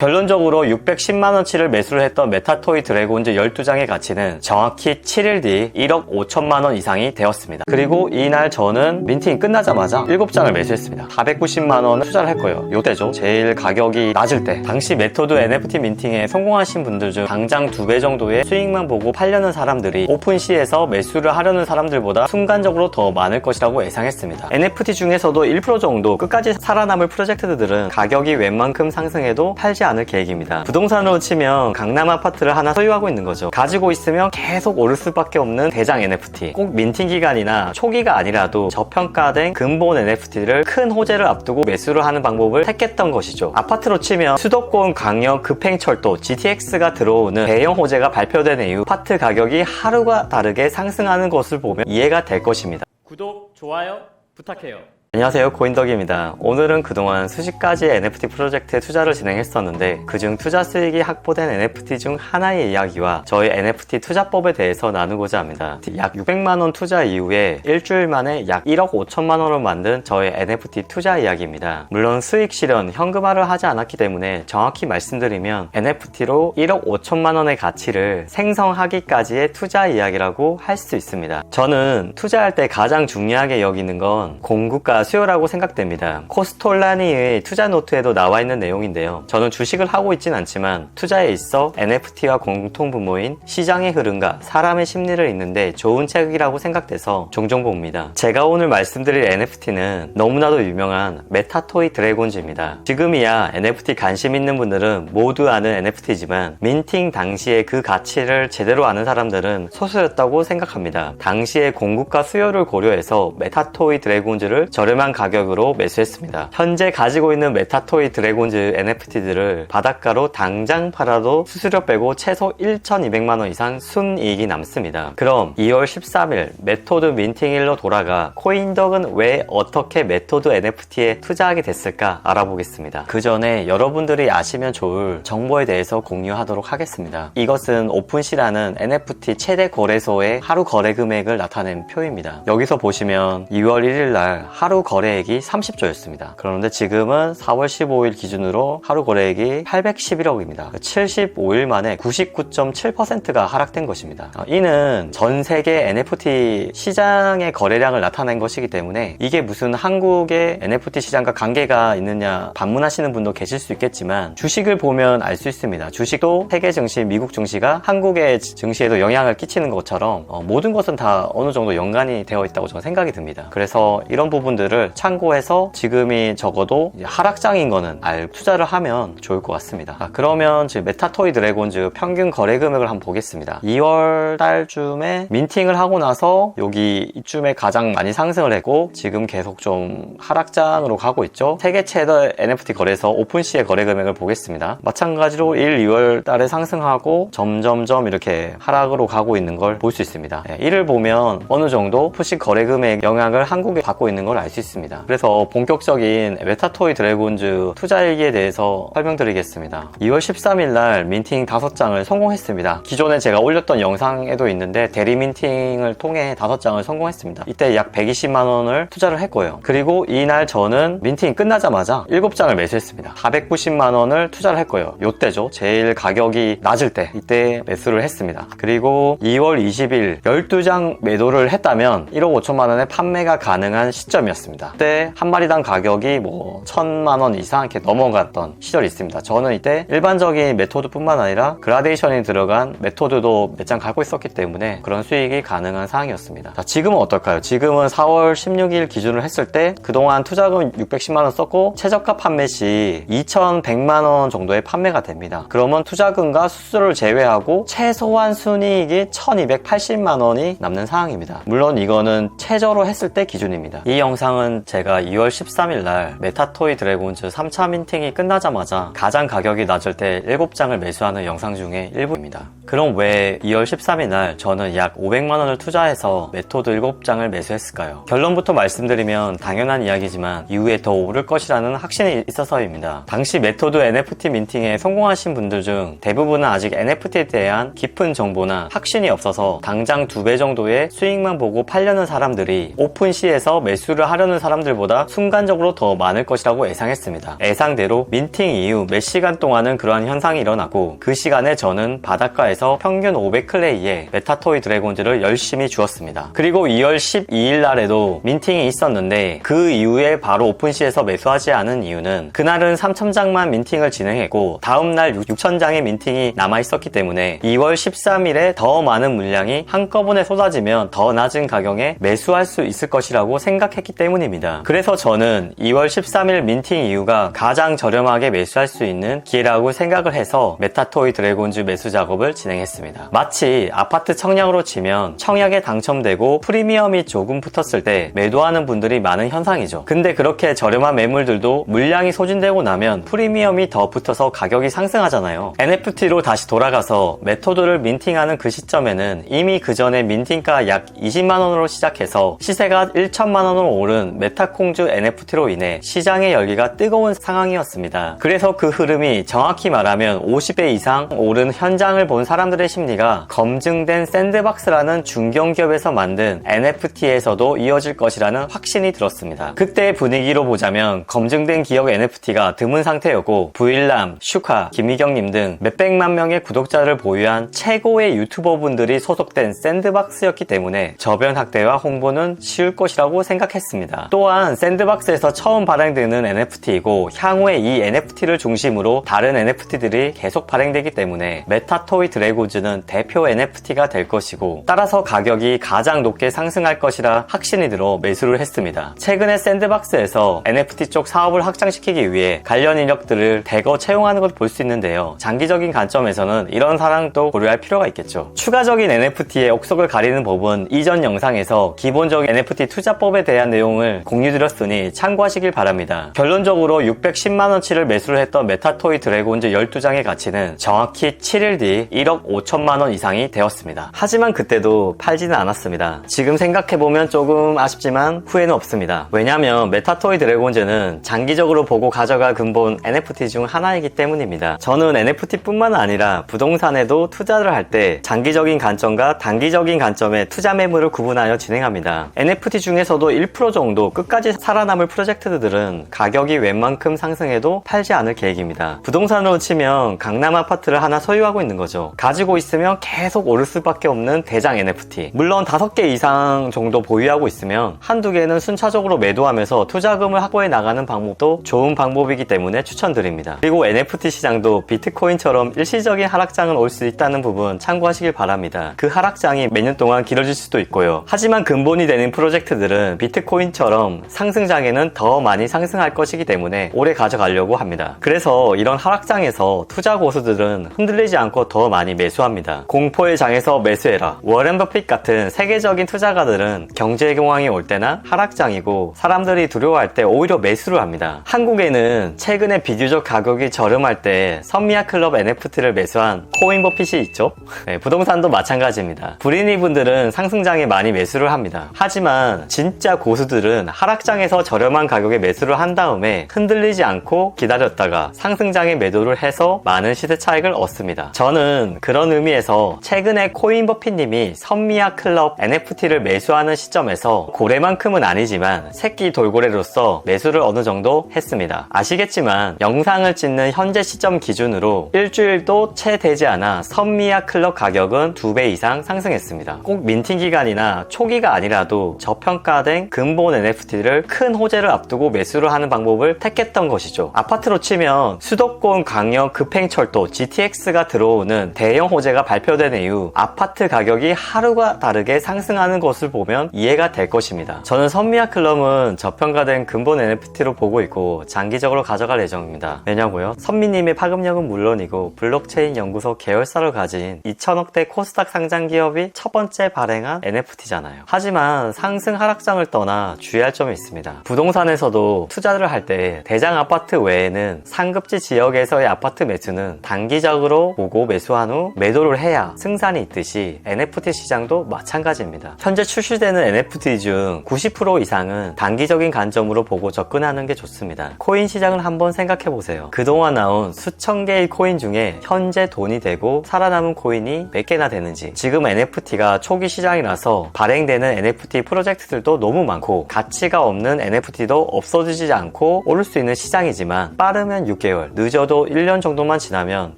결론적으로 610만원치를 매수를 했던 메타토이 드래곤즈 12장의 가치는 정확히 7일 뒤 1억 5천만원 이상이 되었습니다. 그리고 이날 저는 민팅이 끝나자마자 7장을 매수했습니다. 490만원을 투자를 했고요. 요때죠. 제일 가격이 낮을 때 당시 메토드 NFT 민팅에 성공하신 분들 중 당장 2배 정도의 수익만 보고 팔려는 사람들이 오픈시에서 매수를 하려는 사람들보다 순간적으로 더 많을 것이라고 예상했습니다. NFT 중에서도 1% 정도 끝까지 살아남을 프로젝트들은 가격이 웬만큼 상승해도 팔지 않을 계획입니다. 부동산으로 치면 강남 아파트를 하나 소유하고 있는 거죠. 가지고 있으면 계속 오를 수밖에 없는 대장 NFT. 꼭 민팅 기간이나 초기가 아니라도 저평가된 근본 NFT를 큰 호재를 앞두고 매수를 하는 방법을 택했던 것이죠. 아파트로 치면 수도권 광역 급행철도 GTX가 들어오는 대형 호재가 발표된 이후 아파트 가격이 하루가 다르게 상승하는 것을 보면 이해가 될 것입니다. 구독, 좋아요 부탁해요. 안녕하세요 고인덕입니다. 오늘은 그동안 수십 가지의 NFT 프로젝트에 투자를 진행했었는데 그중 투자 수익이 확보된 NFT 중 하나의 이야기와 저의 NFT 투자법에 대해서 나누고자 합니다. 약 600만원 투자 이후에 일주일 만에 약 1억 5천만원을 만든 저의 NFT 투자 이야기입니다. 물론 수익 실현 현금화를 하지 않았기 때문에 정확히 말씀드리면 NFT로 1억 5천만원의 가치를 생성하기까지의 투자 이야기라고 할 수 있습니다. 저는 투자할 때 가장 중요하게 여기는 건 공급 과 수요라고 생각됩니다. 코스톨라니의 투자 노트에도 나와 있는 내용인데요. 저는 주식을 하고 있진 않지만 투자에 있어 NFT와 공통 분모인 시장의 흐름과 사람의 심리를 읽는데 좋은 책이라고 생각돼서 종종 봅니다. 제가 오늘 말씀드릴 NFT는 너무나도 유명한 메타토이 드래곤즈입니다. 지금이야 NFT 관심 있는 분들은 모두 아는 NFT지만 민팅 당시에 그 가치를 제대로 아는 사람들은 소수였다고 생각합니다. 당시의 공급과 수요를 고려해서 메타토이 드래곤즈를 저렴 한 가격으로 매수했습니다. 현재 가지고 있는 메타토이 드래곤즈 NFT들을 바닷가로 당장 팔아도 수수료 빼고 최소 1,200만원 이상 순이익이 남습니다. 그럼 2월 13일 메토드 민팅일로 돌아가 코인덕은 왜 어떻게 메토드 NFT에 투자하게 됐을까 알아보겠습니다. 그 전에 여러분들이 아시면 좋을 정보에 대해서 공유하도록 하겠습니다. 이것은 오픈시라는 NFT 최대 거래소의 하루 거래 금액을 나타낸 표입니다. 여기서 보시면 2월 1일 날 하루 거래액이 30조였습니다. 그런데 지금은 4월 15일 기준으로 하루 거래액이 811억입니다. 75일 만에 99.7%가 하락된 것입니다. 어, 이는 전 세계 NFT 시장의 거래량을 나타낸 것이기 때문에 이게 무슨 한국의 NFT 시장과 관계가 있느냐 반문하시는 분도 계실 수 있겠지만 주식을 보면 알 수 있습니다. 주식도 세계 증시, 미국 증시가 한국의 증시에도 영향을 끼치는 것처럼 어, 모든 것은 다 어느 정도 연관이 되어 있다고 저는 생각이 듭니다. 그래서 이런 부분들 을 참고해서 지금이 적어도 하락장인 거는 알 투자를 하면 좋을 것 같습니다. 아, 그러면 지금 메타토이 드래곤즈 평균 거래 금액을 한번 보겠습니다. 2월 달쯤에 민팅을 하고 나서 여기 이쯤에 가장 많이 상승을 했고 지금 계속 좀 하락장으로 가고 있죠. 세계 최대 NFT 거래소 오픈시의 거래 금액을 보겠습니다. 마찬가지로 1, 2월 달에 상승하고 점점점 이렇게 하락으로 가고 있는 걸 볼 수 있습니다. 네, 이를 보면 어느 정도 푸시 거래 금액 영향을 한국에 받고 있는 걸 알 수. 그래서 본격적인 메타토이 드래곤즈 투자 일기에 대해서 설명드리겠습니다. 2월 13일 날 민팅 5장을 성공했습니다. 기존에 제가 올렸던 영상에도 있는데 대리 민팅을 통해 5장을 성공했습니다. 이때 약 120만 원을 투자를 했고요. 그리고 이날 저는 민팅이 끝나자마자 7장을 매수했습니다. 490만 원을 투자를 했고요. 요때죠. 제일 가격이 낮을 때 이때 매수를 했습니다. 그리고 2월 20일 12장 매도를 했다면 1억 5천만 원의 판매가 가능한 시점이었습니다. 그때 한 마리당 가격이 뭐 1천만 원 이상 이렇게 넘어갔던 시절이 있습니다. 저는 이때 일반적인 메토드뿐만 아니라 그라데이션이 들어간 메토드도 몇 장 갖고 있었기 때문에 그런 수익이 가능한 상황이었습니다. 자, 지금은 어떨까요? 지금은 4월 16일 기준으로 했을 때 그동안 투자금 610만 원 썼고 최저가 판매 시 2,100만 원 정도의 판매가 됩니다. 그러면 투자금과 수수료를 제외하고 최소한 순이익이 1,280만 원이 남는 상황입니다. 물론 이거는 최저로 했을 때 기준입니다. 이 영상은 제가 2월 13일 날 메타토이 드래곤즈 3차 민팅이 끝나자마자 가장 가격이 낮을 때 7장을 매수하는 영상 중에 일부입니다. 그럼 왜 2월 13일 날 저는 약 500만 원을 투자해서 메토드 7장을 매수했을까요? 결론부터 말씀드리면 당연한 이야기지만 이후에 더 오를 것이라는 확신이 있어서입니다. 당시 메토드 NFT 민팅에 성공하신 분들 중 대부분은 아직 NFT에 대한 깊은 정보나 확신이 없어서 당장 두 배 정도의 수익만 보고 팔려는 사람들이 오픈시에서 매수를 하려는 하려는 사람들보다 순간적으로 더 많을 것이라고 예상했습니다. 예상대로 민팅 이후 몇 시간 동안은 그러한 현상이 일어나고 그 시간에 저는 바닷가에서 평균 500클레이의 메타토이 드래곤즈를 열심히 주었습니다. 그리고 2월 12일 날에도 민팅이 있었는데 그 이후에 바로 오픈시에서 매수하지 않은 이유는 그날은 3,000장만 민팅을 진행했고 다음날 6,000장의 민팅이 남아있었기 때문에 2월 13일에 더 많은 물량이 한꺼번에 쏟아지면 더 낮은 가격에 매수할 수 있을 것이라고 생각했기 때문 입니다. 그래서 저는 2월 13일 민팅 이후가 가장 저렴하게 매수할 수 있는 기회라고 생각을 해서 메타토이 드래곤즈 매수 작업을 진행했습니다. 마치 아파트 청약으로 치면 청약에 당첨되고 프리미엄이 조금 붙었을 때 매도하는 분들이 많은 현상이죠. 근데 그렇게 저렴한 매물들도 물량이 소진되고 나면 프리미엄이 더 붙어서 가격이 상승하잖아요. NFT로 다시 돌아가서 메토드를 민팅하는 그 시점에는 이미 그 전에 민팅가 약 20만원으로 시작해서 시세가 1천만원으로 오른 메타콩주 NFT로 인해 시장의 열기가 뜨거운 상황이었습니다. 그래서 그 흐름이 정확히 말하면 50배 이상 오른 현장을 본 사람들의 심리가 검증된 샌드박스라는 중견기업에서 만든 NFT에서도 이어질 것이라는 확신이 들었습니다. 그때 분위기로 보자면 검증된 기업 NFT가 드문 상태였고 부일남, 슈카, 김희경님 등 몇백만 명의 구독자를 보유한 최고의 유튜버분들이 소속된 샌드박스였기 때문에 저변 확대와 홍보는 쉬울 것이라고 생각했습니다. 또한 샌드박스에서 처음 발행되는 NFT이고 향후에 이 NFT를 중심으로 다른 NFT들이 계속 발행되기 때문에 메타토이 드래곤즈는 대표 NFT가 될 것이고 따라서 가격이 가장 높게 상승할 것이라 확신이 들어 매수를 했습니다. 최근에 샌드박스에서 NFT 쪽 사업을 확장시키기 위해 관련 인력들을 대거 채용하는 걸 볼 수 있는데요. 장기적인 관점에서는 이런 사랑도 고려할 필요가 있겠죠. 추가적인 NFT의 옥석을 가리는 법은 이전 영상에서 기본적인 NFT 투자법에 대한 내용을 공유드렸으니 참고하시길 바랍니다. 결론적으로 610만원치를 매수를 했던 메타토이 드래곤즈 12장의 가치는 정확히 7일 뒤 1억 5천만원 이상이 되었습니다. 하지만 그때도 팔지는 않았습니다. 지금 생각해보면 조금 아쉽지만 후회는 없습니다. 왜냐면 메타토이 드래곤즈는 장기적으로 보고 가져갈 근본 NFT 중 하나이기 때문입니다. 저는 NFT뿐만 아니라 부동산에도 투자를 할 때 장기적인 관점과 단기적인 관점의 투자 매물을 구분하여 진행합니다. NFT 중에서도 1% 정도 끝까지 살아남을 프로젝트들은 가격이 웬만큼 상승해도 팔지 않을 계획입니다. 부동산으로 치면 강남 아파트를 하나 소유하고 있는 거죠. 가지고 있으면 계속 오를 수밖에 없는 대장 NFT. 물론 5개 이상 정도 보유하고 있으면 한두 개는 순차적으로 매도하면서 투자금을 확보해 나가는 방법도 좋은 방법이기 때문에 추천드립니다. 그리고 NFT 시장도 비트코인처럼 일시적인 하락장은 올 수 있다는 부분 참고하시길 바랍니다. 그 하락장이 몇 년 동안 길어질 수도 있고요. 하지만 근본이 되는 프로젝트들은 비트코인 처럼 상승장에는 더 많이 상승할 것이기 때문에 오래 가져가려고 합니다. 그래서 이런 하락장에서 투자 고수들은 흔들리지 않고 더 많이 매수합니다. 공포의 장에서 매수해라. 워렌 버핏 같은 세계적인 투자가들은 경제 공황이 올 때나 하락장이고 사람들이 두려워할 때 오히려 매수를 합니다. 한국에는 최근에 비교적 가격이 저렴할 때 선미아 클럽 NFT를 매수한 코인 버핏이 있죠. 네, 부동산도 마찬가지입니다. 불인이 분들은 상승장에 많이 매수를 합니다. 하지만 진짜 고수들은 하락장에서 저렴한 가격에 매수를 한 다음에 흔들리지 않고 기다렸다가 상승장에 매도를 해서 많은 시세 차익을 얻습니다. 저는 그런 의미에서 최근에 코인 버핏님이 선미아 클럽 NFT를 매수하는 시점에서 고래만큼은 아니지만 새끼 돌고래로서 매수를 어느 정도 했습니다. 아시겠지만 영상을 찍는 현재 시점 기준으로 일주일도 채 되지 않아 선미아 클럽 가격은 2배 이상 상승했습니다. 꼭 민팅 기간이나 초기가 아니라도 저평가된 근본 NFT를 큰 호재를 앞두고 매수를 하는 방법을 택했던 것이죠. 아파트로 치면 수도권 광역 급행철도 GTX가 들어오는 대형 호재가 발표된 이후 아파트 가격이 하루가 다르게 상승하는 것을 보면 이해가 될 것입니다. 저는 선미아 클럽은 저평가된 근본 NFT로 보고 있고 장기적으로 가져갈 예정입니다. 왜냐고요? 선미님의 파급력은 물론이고 블록체인 연구소 계열사를 가진 2천억대 코스닥 상장 기업이 첫 번째 발행한 NFT잖아요. 하지만 상승 하락장을 떠나 주의할 점이 있습니다. 부동산에서도 투자를 할 때 대장 아파트 외에는 상급지 지역에서의 아파트 매수는 단기적으로 보고 매수한 후 매도를 해야 승산이 있듯이 NFT 시장도 마찬가지입니다. 현재 출시되는 NFT 중 90% 이상은 단기적인 관점으로 보고 접근하는 게 좋습니다. 코인 시장을 한번 생각해 보세요. 그동안 나온 수천 개의 코인 중에 현재 돈이 되고 살아남은 코인이 몇 개나 되는지 지금 NFT가 초기 시장이라서 발행되는 NFT 프로젝트들도 너무 많고 가치가 없는 NFT도 없어지지 않고 오를 수 있는 시장이지만 빠르면 6개월, 늦어도 1년 정도만 지나면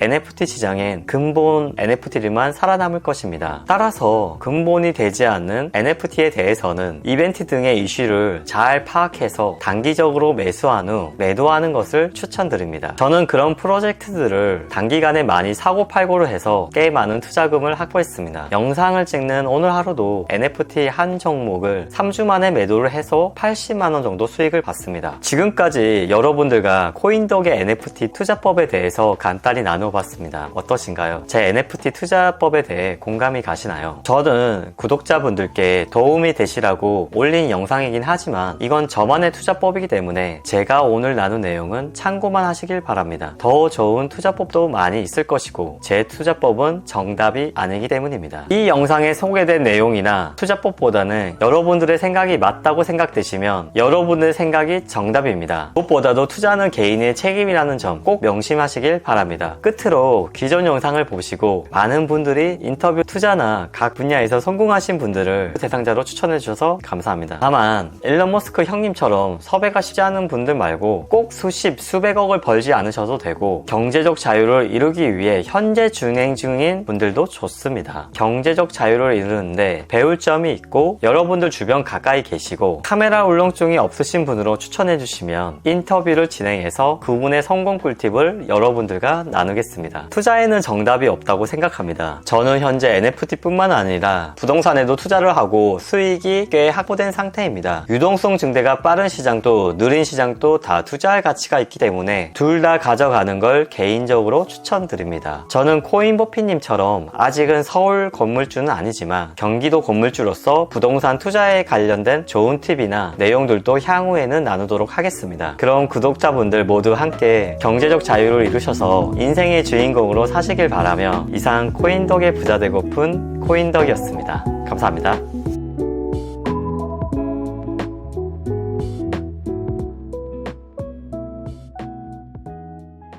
NFT 시장엔 근본 NFT들만 살아남을 것입니다. 따라서 근본이 되지 않는 NFT에 대해서는 이벤트 등의 이슈를 잘 파악해서 단기적으로 매수한 후 매도하는 것을 추천드립니다. 저는 그런 프로젝트들을 단기간에 많이 사고 팔고를 해서 꽤 많은 투자금을 확보했습니다. 영상을 찍는 오늘 하루도 NFT 한 종목을 3주 만에 매도를 해서 80만원 정도 수익을 봤습니다. 지금까지 여러분들과 코인덕의 NFT 투자법에 대해서 간단히 나눠봤습니다. 어떠신가요? 제 NFT 투자법에 대해 공감이 가시나요? 저는 구독자분들께 도움이 되시라고 올린 영상이긴 하지만 이건 저만의 투자법이기 때문에 제가 오늘 나눈 내용은 참고만 하시길 바랍니다. 더 좋은 투자법도 많이 있을 것이고 제 투자법은 정답이 아니기 때문입니다. 이 영상에 소개된 내용이나 투자법보다는 여러분들의 생각이 맞다고 생각 되시면 여러분의 생각이 정답입니다. 무엇보다도 투자는 개인의 책임이라는 점 꼭 명심하시길 바랍니다. 끝으로 기존 영상을 보시고 많은 분들이 인터뷰 투자나 각 분야에서 성공하신 분들을 대상자로 추천해 주셔서 감사합니다. 다만 일론 머스크 형님처럼 섭외가 쉽지 않은 분들 말고 꼭 수십 수백억을 벌지 않으셔도 되고 경제적 자유를 이루기 위해 현재 진행 중인 분들도 좋습니다. 경제적 자유를 이루는데 배울 점이 있고 여러분들 주변 가까이 계시고 카메라 울렁증이 없으신 분으로 추천해 주시면 인터뷰를 진행해서 그분의 성공 꿀팁을 여러분들과 나누겠습니다. 투자에는 정답이 없다고 생각합니다. 저는 현재 NFT뿐만 아니라 부동산에도 투자를 하고 수익이 꽤 확보된 상태입니다. 유동성 증대가 빠른 시장도 느린 시장도 다 투자할 가치가 있기 때문에 둘 다 가져가는 걸 개인적으로 추천드립니다. 저는 코인버피님처럼 아직은 서울 건물주는 아니지만 경기도 건물주로서 부동산 투자에 관련된 좋은 팁이나 내용들도 향후에는 나누도록 하겠습니다. 그럼 구독자분들 모두 함께 경제적 자유를 이루셔서 인생의 주인공으로 사시길 바라며 이상 코인덕의 부자 되고픈 코인덕이었습니다. 감사합니다.